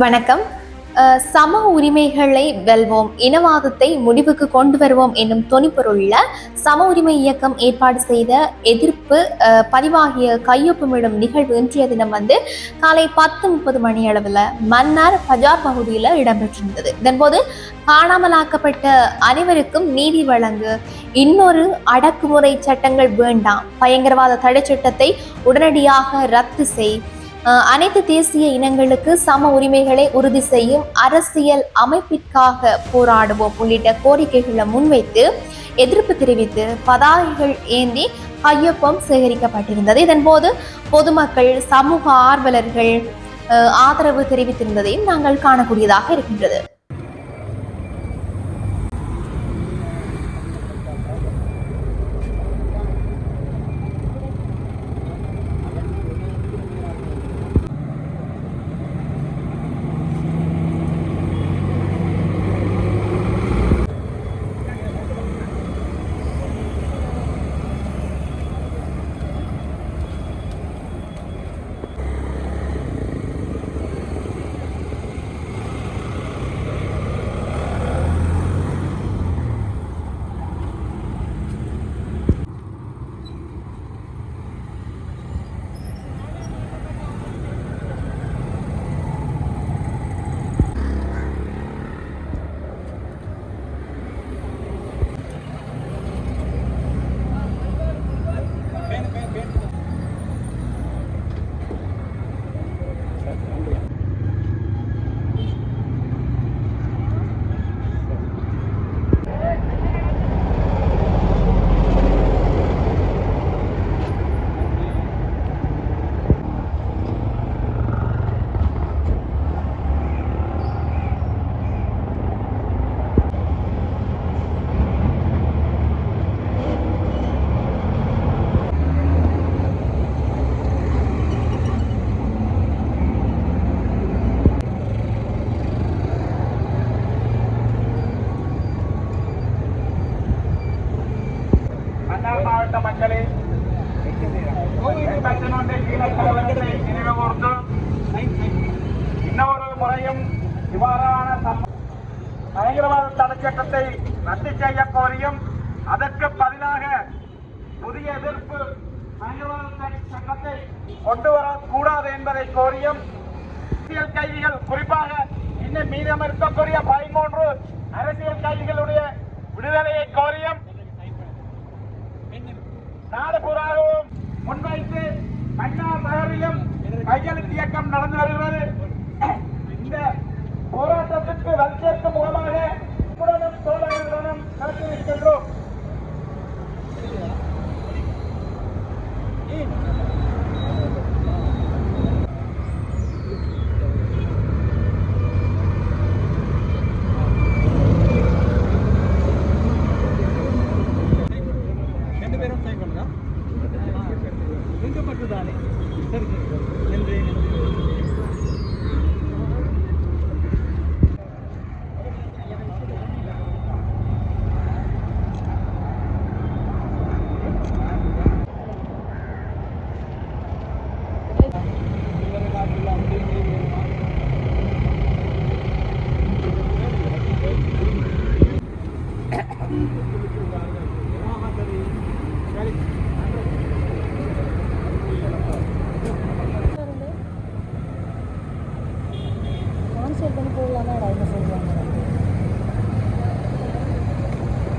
வணக்கம். சம உரிமைகளை வெல்வோம் இனவாதத்தை முடிவுக்கு கொண்டு வருவோம் என்னும் தொனிப்பொருளில் சம உரிமை இயக்கம் ஏற்பாடு செய்த எதிர்ப்பு பதிவாகிய கையொப்பமிடும் நிகழ்வு இன்றைய தினம் வந்து காலை பத்து முப்பது மணி அளவில் மன்னார் பஜார் பகுதியில் இடம்பெற்றிருந்தது. இதன்போது காணாமலாக்கப்பட்ட அனைவருக்கும் நீதி வழங்கு இன்னொரு அடக்குமுறை சட்டங்கள் வேண்டாம் பயங்கரவாத தடை சட்டத்தை உடனடியாக ரத்து செய் அனைத்து தேசிய இனங்களுக்கு சம உரிமைகளை உறுதி செய்யும் அரசியல் அமைப்பிற்காக போராடுவோம் உள்ளிட்ட கோரிக்கைகளை முன்வைத்து எதிர்ப்பு தெரிவித்து பதாகைகள் ஏந்தி கையொப்பம் சேகரிக்கப்பட்டிருந்தது. இதன்போது பொதுமக்கள் சமூக ஆர்வலர்கள் ஆதரவு தெரிவித்திருந்ததையும் நாங்கள் காணக்கூடியதாக இருக்கின்றது. மன்னார் மாவட்ட மக்களே பச்சனொன்றை நினைவு இன்னொரு முறையும் இவ்வாறான பயங்கரவாத தடை ரத்து செய்ய கோரியும் அதற்கு பதிலாக புதிய எதிர்ப்பு பயங்கரவாத தடை சட்டத்தை கொண்டு வரக்கூடாது என்பதை கோரியும் அரசியல் கைதிகள் குறிப்பாக இன்னும் மீதம் இருக்கக்கூடிய பதிமூன்று அரசியல் கைதிகளுடைய விடுதலையை கோரியும் நாடு பூராகவும் முன்வைத்து மன்னார் நகரிலும் கையெழுத்து இயக்கம் நடந்து வருகிறது. இருக்கிறார்கள்